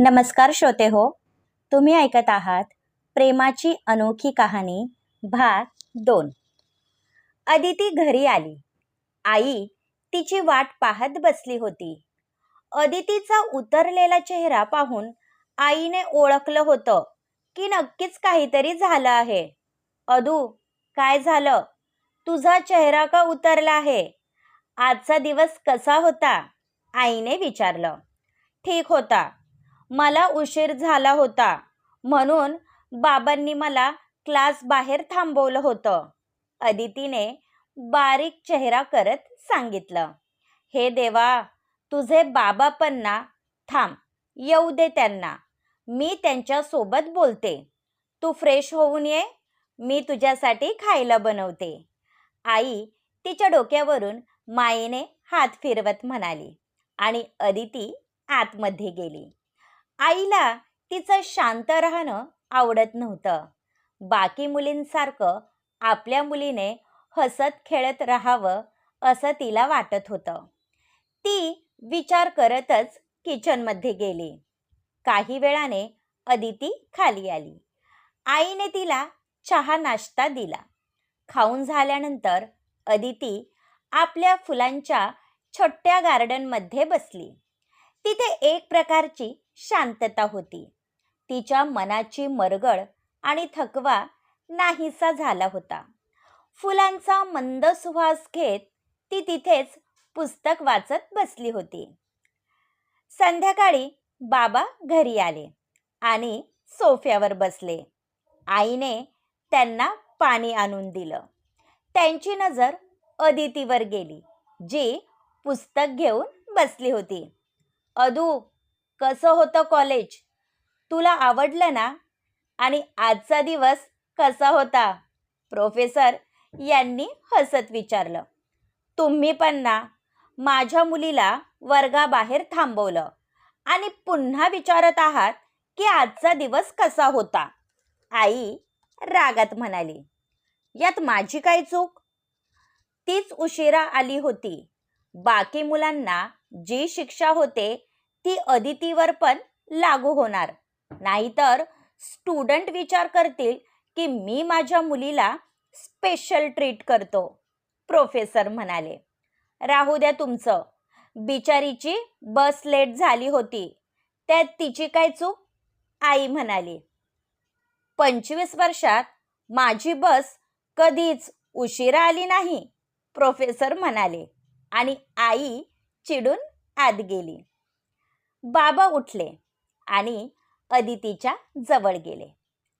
नमस्कार श्रोते हो तुम्ही ऐकत आहात प्रेमाची अनोखी कहाणी भाग दोन. अदिती घरी आली. आई तिची वाट पाहत बसली होती. अदितीचा उतरलेला चेहरा पाहून आईने ओळखलं होतं की नक्कीच काहीतरी झालं आहे. अदू काय झालं? तुझा चेहरा का उतरला आहे? आजचा दिवस कसा होता? आईने विचारलं. ठीक होता. मला उशीर झाला होता. म्हणून बाबांनी मला क्लास बाहेर थांबवलं होतं. अदितीने बारीक चेहरा करत सांगितलं हे देवा तुझे बाबा पण ना थांब येऊ दे त्यांना. मी त्यांच्यासोबत बोलते. तू फ्रेश होऊन ये मी तुझ्यासाठी खायला बनवते. आई तिच्या डोक्यावरून मायेने हात फिरवत म्हणाली आणि अदिती आतमध्ये गेली. आईला तिचं शांत राहणं आवडत नव्हतं. बाकी मुलींसारखं आपल्या मुलीने हसत खेळत राहावं असं तिला वाटत होतं. ती विचार करतच किचनमध्ये गेली. काही वेळाने अदिती खाली आली. आईने तिला चहा नाश्ता दिला. खाऊन झाल्यानंतर अदिती आपल्या फुलांच्या छोट्या गार्डनमध्ये बसली. तिथे एक प्रकारची शांतता होती. तिच्या मनाची मरगळ आणि थकवा नाहीसा झाला होता. फुलांचा मंद सुवास घेत ती तिथेच पुस्तक वाचत बसली होती. संध्याकाळी बाबा घरी आले आणि सोफ्यावर बसले. आईने त्यांना पाणी आणून दिलं. त्यांची नजर अदितीवर गेली जी पुस्तक घेऊन बसली होती. अदू कसं होतं कॉलेज तुला आवडलं ना? आणि आजचा दिवस कसा होता? प्रोफेसर यांनी हसत विचारलं. तुम्ही पण ना माझ्या मुलीला वर्गाबाहेर थांबवलं आणि पुन्हा विचारत आहात की आजचा दिवस कसा होता? आई रागात म्हणाली. यात माझी काय चूक? तीच उशिरा आली होती. बाकी मुलांना जी शिक्षा होते ती अदितीवर पण लागू होणार. नाहीतर स्टुडंट विचार करतील की मी माझ्या मुलीला स्पेशल ट्रीट करतो प्रोफेसर म्हणाले. राहू द्या तुमचं. बिचारीची बस लेट झाली होती. त्यात तिची काय चूक? आई म्हणाली. पंचवीस वर्षात माझी बस कधीच उशिरा आली नाही प्रोफेसर म्हणाले. आणि आई चिडून आत गेली. बाबा उठले आणि अदितीच्या जवळ गेले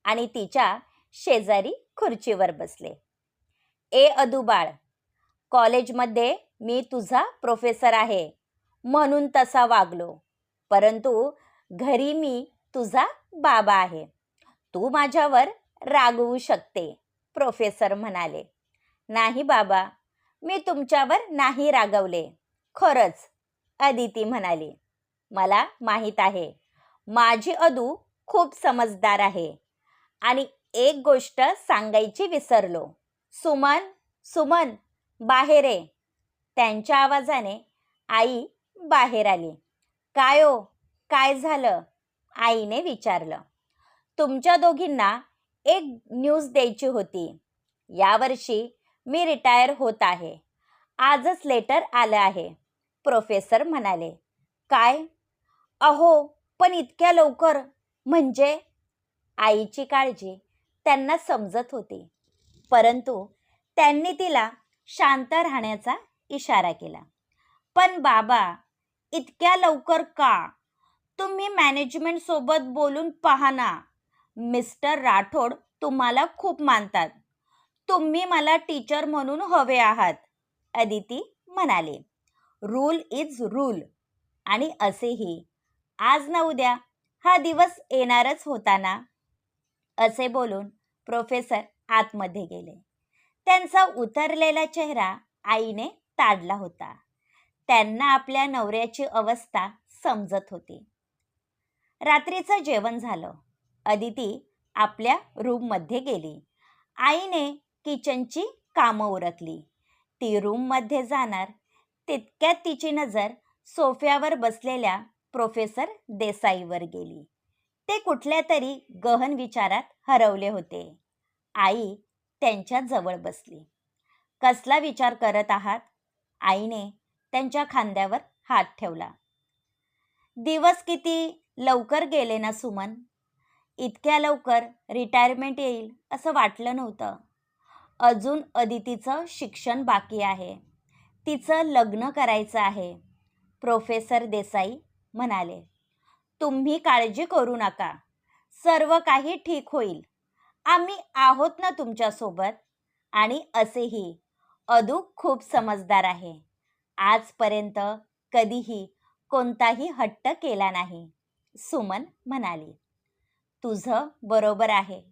आणि तिच्या शेजारी खुर्चीवर बसले. ए अदुबाळ कॉलेजमध्ये मी तुझा प्रोफेसर आहे म्हणून तसा वागलो परंतु घरी मी तुझा बाबा आहे. तू माझ्यावर रागवू शकते प्रोफेसर म्हणाले. नाही बाबा मी तुमच्यावर नाही रागवले खरंच अदिती म्हणाली. मला माहीत आहे. माझी अदू खूप समजदार आहे. आणि एक गोष्ट सांगायची विसरलो. सुमन सुमन बाहेर ये. त्यांच्या आवाजाने आई बाहेर आली. काय ओ? काय झालं? आईने विचारलं. तुमच्या दोघींना एक न्यूज द्यायची होती. यावर्षी मी रिटायर होत आहे. आजच लेटर आलं आहे. प्रोफेसर म्हणाले. काय? अहो पण इतक्या लवकर? म्हणजे? आईची काळजी त्यांना समजत होती. परंतु त्यांनी तिला शांत राहण्याचा इशारा केला. पण बाबा इतक्या लवकर का? तुम्ही मॅनेजमेंटसोबत बोलून पहा ना. मिस्टर राठोड तुम्हाला खूप मानतात. तुम्ही मला टीचर म्हणून हवे आहात अदिती म्हणाले. रूल इज रूल आणि असेही आज ना उद्या हा दिवस येणारच होता ना असे बोलून प्रोफेसर आतमध्ये गेले. त्यांचा उतरलेला चेहरा आईने ताडला होता. त्यांना आपल्या नवऱ्याची अवस्था समजत होती. रात्रीचं जेवण झालं. अदिती आपल्या रूममध्ये गेली. आईने किचनची कामं उरकली. ती रूममध्ये जाणार तितक्यात तिची नजर सोफ्यावर बसलेल्या प्रोफेसर देसाईवर गेली. ते कुठल्या तरी गहन विचारात हरवले होते. आई त्यांच्या जवळ बसली. कसला विचार करत आहात? आईने त्यांच्या खांद्यावर हात ठेवला. दिवस किती लवकर गेले ना सुमन? इतक्या लवकर रिटायरमेंट येईल असं वाटलं नव्हतं. अजून अदितीचं शिक्षण बाकी आहे. तिचं लग्न करायचं आहे. प्रोफेसर देसाई म्हणाले. तुम्ही काळजी करू नका. सर्व काही ठीक होईल. आम्ही आहोत ना तुमच्यासोबत? आणि असेही. अदू खूप समजदार आहे. आजपर्यंत कधीही कोणताही हट्ट केला नाही. सुमन म्हणाली. तुझं बरोबर आहे.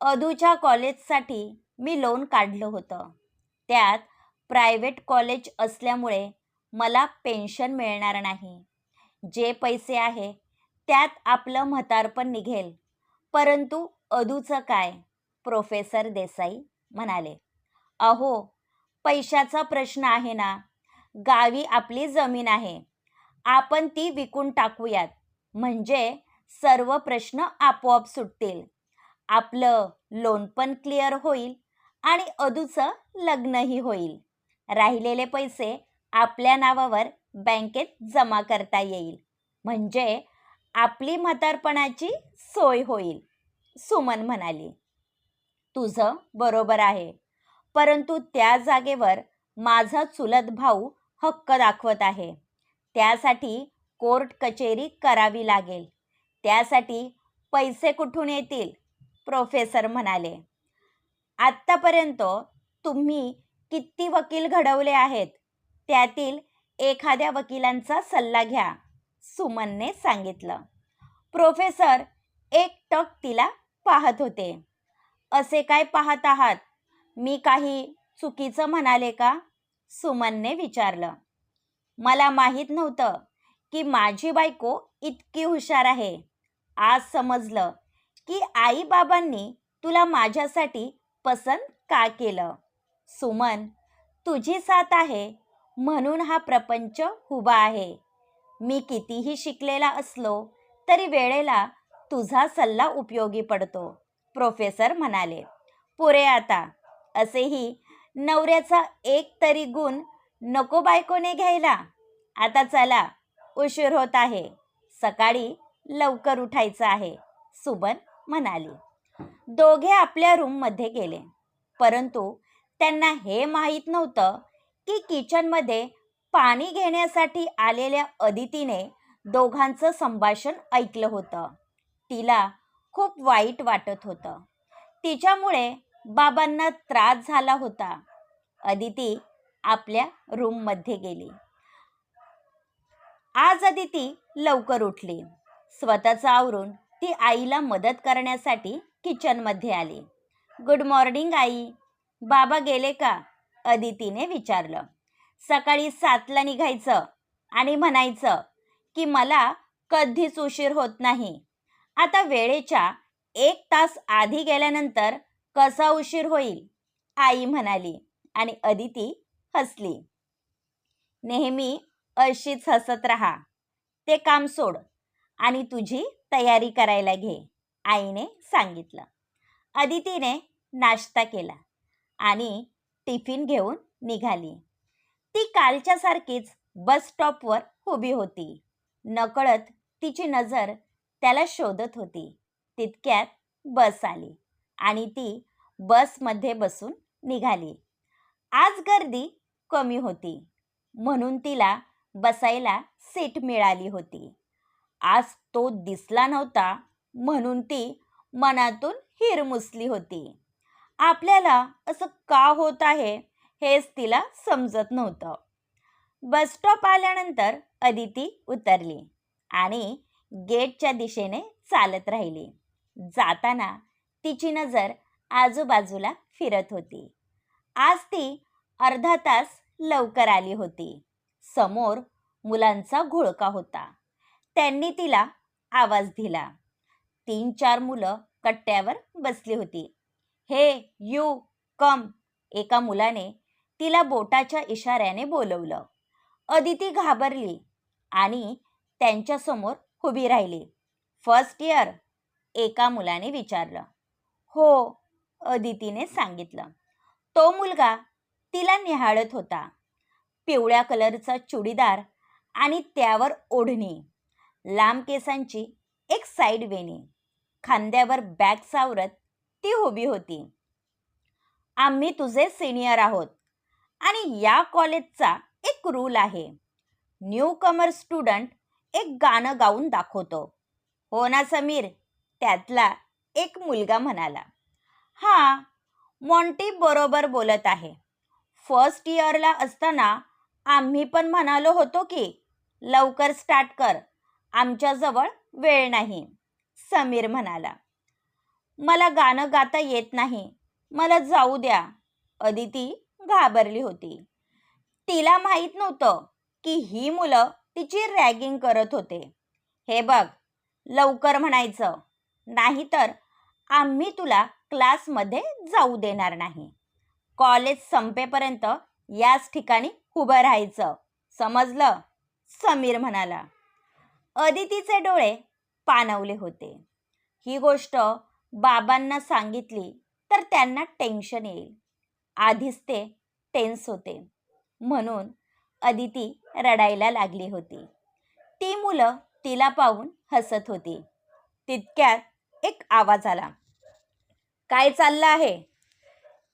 अदूच्या कॉलेजसाठी मी लोन काढलं होतं. त्यात प्रायव्हेट कॉलेज असल्यामुळे मला पेन्शन मिळणार नाही. जे पैसे आहे त्यात आपलं म्हातारपण निघेल. परंतु अदूचं काय? प्रोफेसर देसाई म्हणाले. अहो पैशाचा प्रश्न आहे ना. गावी आपली जमीन आहे. आपण ती विकून टाकूयात. म्हणजे सर्व प्रश्न आपोआप सुटतील. आपलं लोन पण क्लिअर होईल आणि अदूचं लग्नही होईल. राहिलेले पैसे आपल्या नावावर बँकेत जमा करता येईल. म्हणजे आपली म्हातारपणाची सोय होईल सुमन म्हणाली. तुझं बरोबर आहे. परंतु त्या जागेवर माझा चुलत भाऊ हक्क दाखवत आहे. त्यासाठी कोर्ट कचेरी करावी लागेल. त्यासाठी पैसे कुठून येतील? प्रोफेसर म्हणाले. आत्तापर्यंत तुम्ही किती वकील घडवले आहेत? त्यातील एखाद्या वकिलांचा सल्ला घ्या सुमनने सांगितलं. प्रोफेसर एक टक तिला पाहत होते. असे काय पाहत आहात? मी काही चुकीचं म्हणाले का? सुमनने विचारलं. मला माहीत नव्हतं की माझी बायको इतकी हुशार आहे. आज समजलं की आईबाबांनी तुला माझ्यासाठी पसंत का केलं? सुमन तुझी साथ आहे म्हणून हा प्रपंच उभा आहे. मी कितीही शिकलेला असलो तरी वेळेला तुझा सल्ला उपयोगी पडतो प्रोफेसर म्हणाले. पुरे आता. असेही नवऱ्याचा एक तरी गुण नको बायकोने घ्यायला. आता चला उशीर होत आहे. सकाळी लवकर उठायचं आहे सुबन म्हणाली. दोघे आपल्या रूममध्ये गेले. परंतु त्यांना हे माहीत नव्हतं की किचनमध्ये पाणी घेण्यासाठी आलेल्या अदितीने दोघांचं संभाषण ऐकलं होतं. तिला खूप वाईट वाटत होतं. तिच्यामुळे बाबांना त्रास झाला होता. अदिती आपल्या रूममध्ये गेली. आज अदिती लवकर उठली. स्वतःचं आवरून ती आईला मदत करण्यासाठी किचनमध्ये आली. गुड मॉर्निंग आई. बाबा गेले का? अदितीने विचारलं. सकाळी सातला निघायचं आणि म्हणायचं की मला कधीच उशीर होत नाही. आता वेळेच्या एक तास आधी गेल्यानंतर कसा उशीर होईल? आई म्हणाली आणि अदिती हसली. नेहमी अशीच हसत राहा. ते काम सोड आणि तुझी तयारी करायला घे आईने सांगितलं. अदितीने नाश्ता केला आणि टिफिन घेऊन निघाली. ती कालच्यासारखीच बस स्टॉपवर उभी होती. नकळत तिची नजर त्याला शोधत होती. तितक्यात बस आली आणि ती बसमध्ये बसून निघाली. आज गर्दी कमी होती. म्हणून तिला बसायला सीट मिळाली होती. आज तो दिसला नव्हता म्हणून ती मनातून हिरमुसली होती. आपल्याला असं का होत आहे हेच तिला समजत नव्हतं. बस स्टॉप आल्यानंतर अदिती उतरली आणि गेटच्या दिशेने चालत राहिली. जाताना तिची नजर आजूबाजूला फिरत होती. आज ती अर्धा तास लवकर आली होती. समोर मुलांचा घोळका होता. त्यांनी तिला आवाज दिला. तीन चार मुलं कट्ट्यावर बसली होती. हे यू कम एका मुलाने तिला बोटाच्या इशाऱ्याने बोलवलं. अदिती घाबरली आणि त्यांच्यासमोर उभी राहिली. फर्स्ट इयर एका मुलाने विचारलं. हो अदितीने सांगितलं. तो मुलगा तिला निहाळत होता. पिवळ्या कलरचा चुडीदार आणि त्यावर ओढणी लांब केसांची एक साईड वेणी खांद्यावर बॅग सावरत ती उभी होती. आम्ही तुझे सिनियर आहोत. आणि या कॉलेजचा एक रूल आहे. न्यू कमर स्टुडंट एक गाणं गाऊन दाखवतो. हो ना समीर? त्यातला एक मुलगा म्हणाला. हा मॉन्टी बरोबर बोलत आहे. फर्स्ट इयरला असताना आम्ही पण म्हणालो होतो की लवकर स्टार्ट कर. आमच्याजवळ वेळ नाही. समीर म्हणाला. मला गाणं गाता येत नाही. मला जाऊ द्या. अदिती घाबरली होती. तिला माहीत नव्हतं की ही मुलं तिची रॅगिंग करत होते. हे बघ लवकर म्हणायचं. नाहीतर आम्ही तुला क्लासमध्ये जाऊ देणार नाही. कॉलेज संपेपर्यंत याच ठिकाणी उभं राहायचं. समजलं? समीर म्हणाला. अदितीचे डोळे पाणवले होते. ही गोष्ट बाबांना सांगितली तर त्यांना टेन्शन येईल. आधीच ते टेन्स होते. म्हणून अदिती रडायला लागली होती. ती मुलं तिला पाहून हसत होती. तितक्यात एक आवाज आला. काय चाललं आहे?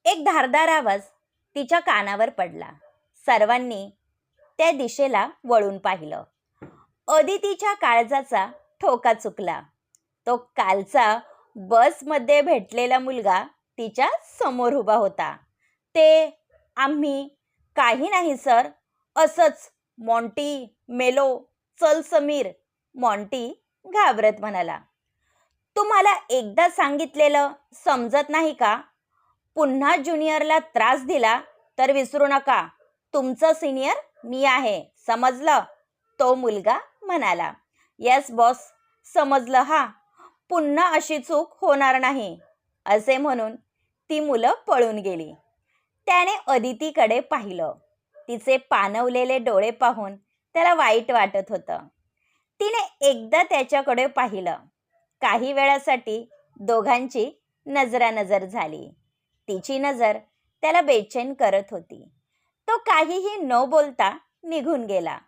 एक धारदार आवाज तिच्या कानावर पडला. सर्वांनी त्या दिशेला वळून पाहिलं. अदितीच्या काळजाचा ठोका चुकला. तो कालचा बसमध्ये भेटलेला मुलगा तिच्या समोर उभा होता. ते आम्ही काही नाही सर. असंच मॉन्टी मेलो चल समीर मॉन्टी घाबरत म्हणाला. तुम्हाला एकदा सांगितलेलं समजत नाही का? पुन्हा ज्युनियरला त्रास दिला तर विसरू नका. तुमचं सिनियर मी आहे. समजलं? तो मुलगा म्हणाला. Yes boss. समजलं हा. पुन्हा अशी चूक होणार नाही असे म्हणून ती मुलं पळून गेली. त्याने अदितीकडे पाहिलं. तिचे पानवलेले डोळे पाहून त्याला वाईट वाटत होतं. तिने एकदा त्याच्याकडे पाहिलं. काही वेळासाठी दोघांची नजरानजर झाली. तिची नजर त्याला बेचैन करत होती. तो काहीही न बोलता निघून गेला.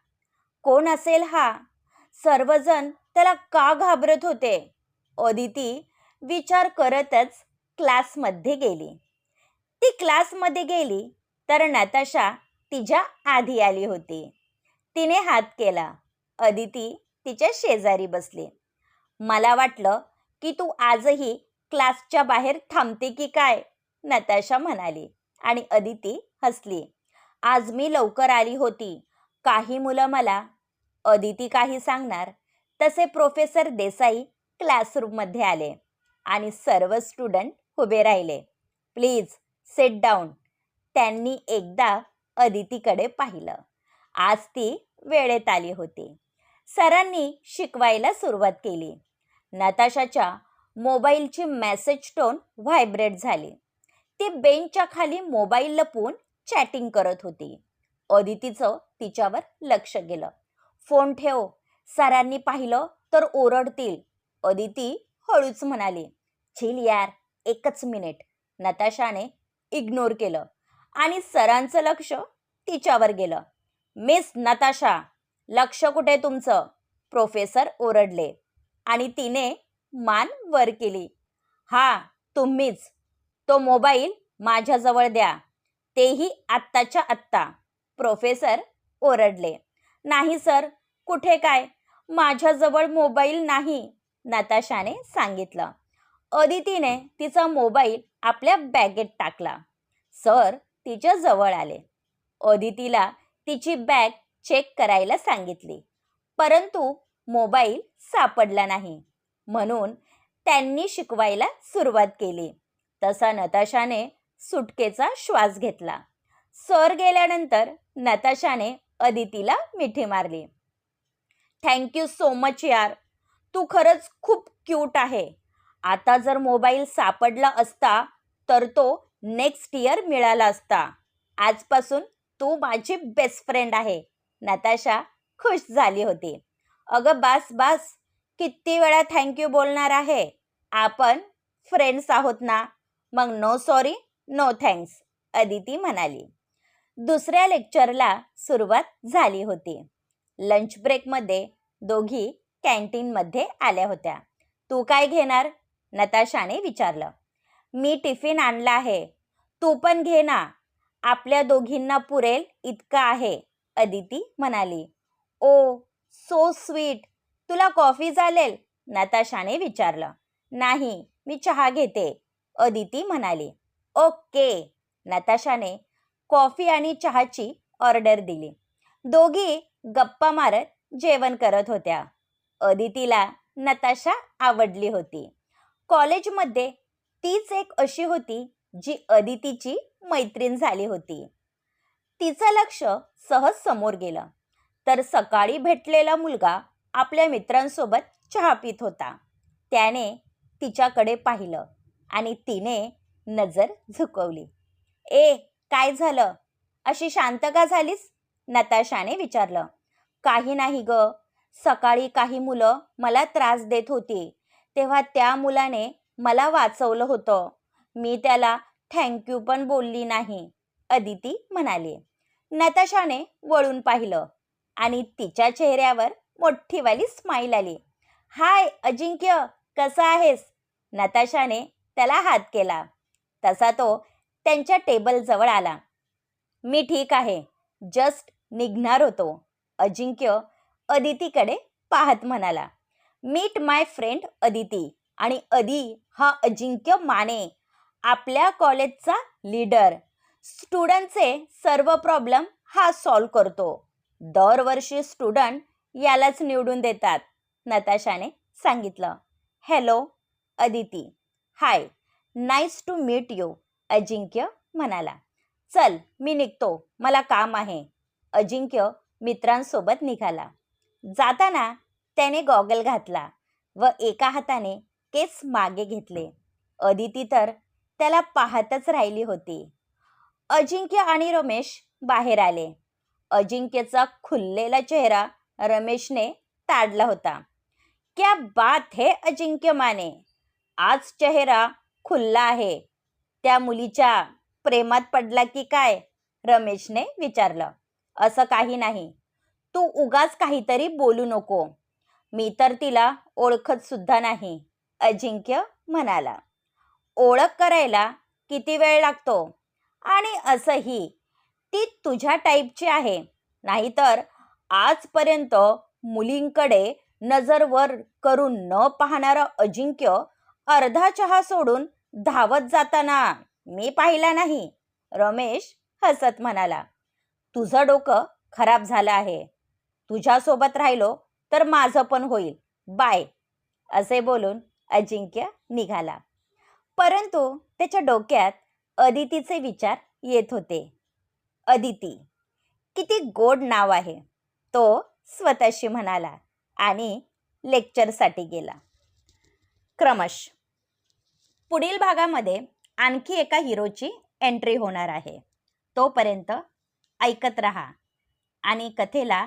कोण असेल हा? सर्वजण त्याला का घाबरत होते? अदिती विचार करतच क्लासमध्ये गेली. ती क्लासमध्ये गेली तर नताशा तिच्या आधी आली होती. तिने हात केला. अदिती तिच्या शेजारी बसली. मला वाटलं की तू आजही क्लासच्या बाहेर थांबते की काय? नताशा म्हणाली आणि अदिती हसली. आज मी लवकर आली होती. काही मुलं मला अदिती काही सांगणार तसे प्रोफेसर देसाई क्लासरूममध्ये आले आणि सर्व स्टुडंट उभे राहिले. प्लीज सेट डाऊन त्यांनी एकदा अदितीकडे पाहिलं. आज ती वेळेत आली होती. सरांनी शिकवायला सुरुवात केली. नताशाच्या मोबाईलची मेसेज टोन व्हायब्रेट झाली. ती बेंचच्या खाली मोबाईल लपवून चॅटिंग करत होती. अदितीचं तिच्यावर लक्ष गेलं. फोन ठेव. सरांनी पाहिलं तर ओरडतील. अदिती हळूच म्हणाली झील यार एकच मिनिट. नताशाने इग्नोर केलं आणि सरांचं लक्ष तिच्यावर गेलं. मिस नताशा लक्ष कुठे तुमचं? प्रोफेसर ओरडले आणि तिने मान वर केली. हा तुम्हीच. तो मोबाईल माझ्याजवळ द्या. तेही आत्ताच्या आत्ता. प्रोफेसर ओरडले. नाही सर. कुठे काय? माझ्याजवळ मोबाईल नाही. नताशाने सांगितलं. अदितीने तिचा मोबाईल आपल्या बॅगेत टाकला. सर तिच्या जवळ आले. अदितीला तिची बॅग चेक करायला सांगितली. परंतु मोबाईल सापडला नाही. म्हणून त्यांनी शिकवायला सुरुवात केली. तसा नताशाने सुटकेचा श्वास घेतला. सर गेल्यानंतर नताशाने अदितीला मिठी मारली. थँक्यू सो मच यार. तू खरंच खूप क्यूट आहे. आता जर मोबाईल सापडला असता तर तो नेक्स्ट इयर मिळाला असता. आजपासून तू माझी बेस्ट फ्रेंड आहे. नताशा खुश झाली होती. अगं बास बास किती वेळा थँक्यू बोलणार आहे? आपण फ्रेंड्स आहोत ना? मग no sorry no thanks Aditi म्हणाली. दुसऱ्या लेक्चरला सुरुवात झाली होती. लंच ब्रेकमध्ये दोघी कॅन्टीनमध्ये आल्या होत्या. तू काय घेणार? नताशाने विचारलं. मी टिफिन आणला आहे. तू पण घे ना. आपल्या दोघींना पुरेल इतकं आहे अदिती म्हणाली. ओ सो स्वीट तुला कॉफी चालेल? नताशाने विचारलं. नाही मी चहा घेते अदिती म्हणाली. ओके नताशाने कॉफी आणि चहाची ऑर्डर दिली. दोघी गप्पा मारत जेवण करत होत्या. अदितीला नताशा आवडली होती. कॉलेजमध्ये तीच एक अशी होती जी अदितीची मैत्रीण झाली होती. तिचं लक्ष सहज समोर गेलं. तर सकाळी भेटलेला मुलगा आपल्या मित्रांसोबत चहा पित होता. त्याने तिच्याकडे पाहिलं आणि तिने नजर झुकवली. ए काय झालं? अशी शांत का झालीस? नताशाने विचारलं. काही नाही ग. सकाळी काही मुलं मला त्रास देत होती. तेव्हा त्या मुलाने मला वाचवलं होतं. मी त्याला थँक्यू पण बोलली नाही अदिती म्हणाली. नताशाने वळून पाहिलं आणि तिच्या चेहऱ्यावर मोठीवाली स्माईल आली. हाय अजिंक्य कसा आहेस? नताशाने त्याला हात केला. तसा तो त्यांच्या टेबलजवळ आला. मी ठीक आहे. जस्ट निघणार होतो. अजिंक्य अदितीकडे पाहत म्हणाला मीट माय फ्रेंड अदिती आणि अदी हा अजिंक्य माने आपल्या कॉलेजचा लीडर. स्टुडंटचे सर्व प्रॉब्लेम हा सॉल्व करतो. दरवर्षी स्टुडंट यालाच निवडून देतात नताशाने सांगितलं. Hello Aditi. Hi nice to meet you Ajinkya म्हणाला. चल मी निघतो. मला काम आहे. अजिंक्य मित्रांसोबत निघाला. जाताना त्याने गॉगल घातला व एका हाताने केस मागे घेतले. अदिती तर त्याला पाहतच राहिली होती. अजिंक्य आणि रमेश बाहेर आले. अजिंक्यचा खुललेला चेहरा रमेशने ताडला होता. क्या बात है अजिंक्य माने! आज चेहरा खुल्ला आहे. त्या मुलीच्या प्रेमात पडला की काय? रमेशने विचारलं. असं काही नाही. तू उगाच काहीतरी बोलू नको. मी तर तिला ओळखत सुद्धा नाही अजिंक्य म्हणाला. ओळख करायला किती वेळ लागतो? आणि असंही ती तुझ्या टाईपची आहे. नाहीतर आजपर्यंत मुलींकडे नजरवर करून न पाहणारा अजिंक्य अर्धा चहा सोडून धावत जाताना मी पाहिला नाही रमेश हसत म्हणाला. तुझं डोकं खराब झालं आहे. तुझ्यासोबत राहिलो तर माझं पण होईल. बाय. असे बोलून अजिंक्य निघाला. परंतु त्याच्या डोक्यात अदितीचे विचार येत होते. अदिती किती गोड नाव आहे. तो स्वतःशी म्हणाला आणि लेक्चरसाठी गेला. क्रमश. पुढील भागामध्ये आणखी एका हिरोची एंट्री होणार आहे. तोपर्यंत ऐकत रहा आणि कथेला